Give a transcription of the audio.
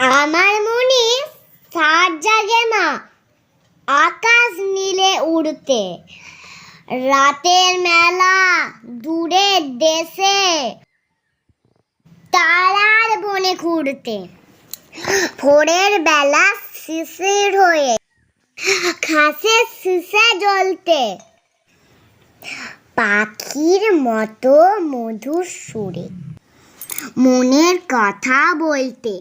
আমার মনে সার জাগে না আকাশ নীলে উড়তে। রাতের মেলা দূরের দেশে, তারার বনে ঘুরতে। ভোরের বেলা শিশির হয়ে ঘাসের শিশে জ্বলতে। পাখির মতো মধুর সুরে, মনের কথা বলতে।